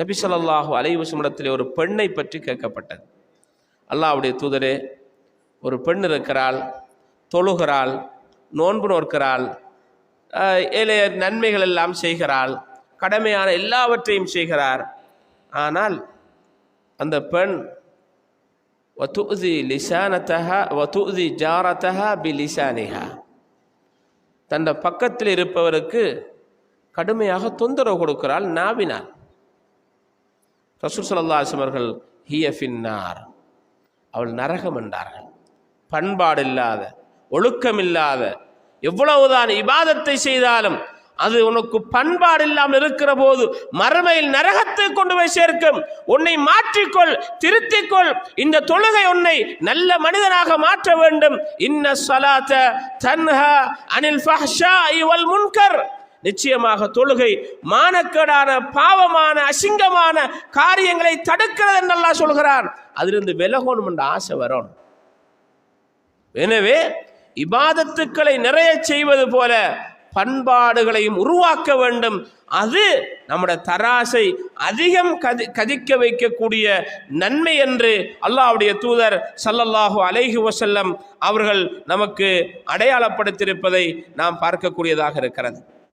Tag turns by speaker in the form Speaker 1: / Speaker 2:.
Speaker 1: நபி ஸல்லல்லாஹு அலைஹி ஒரு பெண்ணை பற்றி கேட்கப்பட்டது. அல்லாவுடைய தூதரே ஒரு பெண் இருக்கிறாள் தொழுகிறாள் நோன்பு நோக்கிறாள் ஏழைய நன்மைகள் எல்லாம் செய்கிறாள் கடமையான எல்லாவற்றையும் செய்கிறார். ஆனால் அந்த பெண் வத்துதி லிசானத்தஹா வத்துதி ஜாரத்தஹா பி லிசானிஹா தன் பக்கத்தில் இருப்பவருக்கு கடுமையாக தொந்தரவு கொடுக்கிறாள் நாவினார் ரசூல் ஸல்லல்லாஹு அலைஹி அவர்கள் ஹிய அவள் நரகம் என்றார்கள். பண்பாடு இல்லாத ஒழுக்கம் இல்லாத எவ்வளவுதான் இபாதத்தை செய்தாலும் அது உனக்கு பண்பாடு இல்லாமல் இருக்கிற போது மறுமையில் நரகத்தை கொண்டு போய் சேர்க்கும். உன்னை மாற்றிக்கொள் திருத்திக்கொள். இந்த தொழுகை உன்னை நல்ல மனிதனாக மாற்ற வேண்டும். இன்ன சலாத்த தன்ஹா அனில் ஃபஹ்ஷா இவள் முன்கர். நிச்சயமாக தொழுகை மானக்கேடான பாவமான அசிங்கமான காரியங்களை தடுக்கிறது நல்லா அல்லாஹ் சொல்கிறான் அதிலிருந்து விலகணும் என்ற ஆசை வரணும். எனவே இபாதத்துக்களை நிறைய செய்வது போல பண்பாடுகளையும் உருவாக்க வேண்டும். அது நம்முடைய தராசை அதிகம் கதி கதிக்க வைக்கக்கூடிய நன்மை என்று அல்லாஹ்வுடைய தூதர் சல்லல்லாஹு அலைஹி வசல்லம் அவர்கள் நமக்கு அடையாளப்படுத்தியிருப்பதை நாம் பார்க்கக்கூடியதாக இருக்கிறது.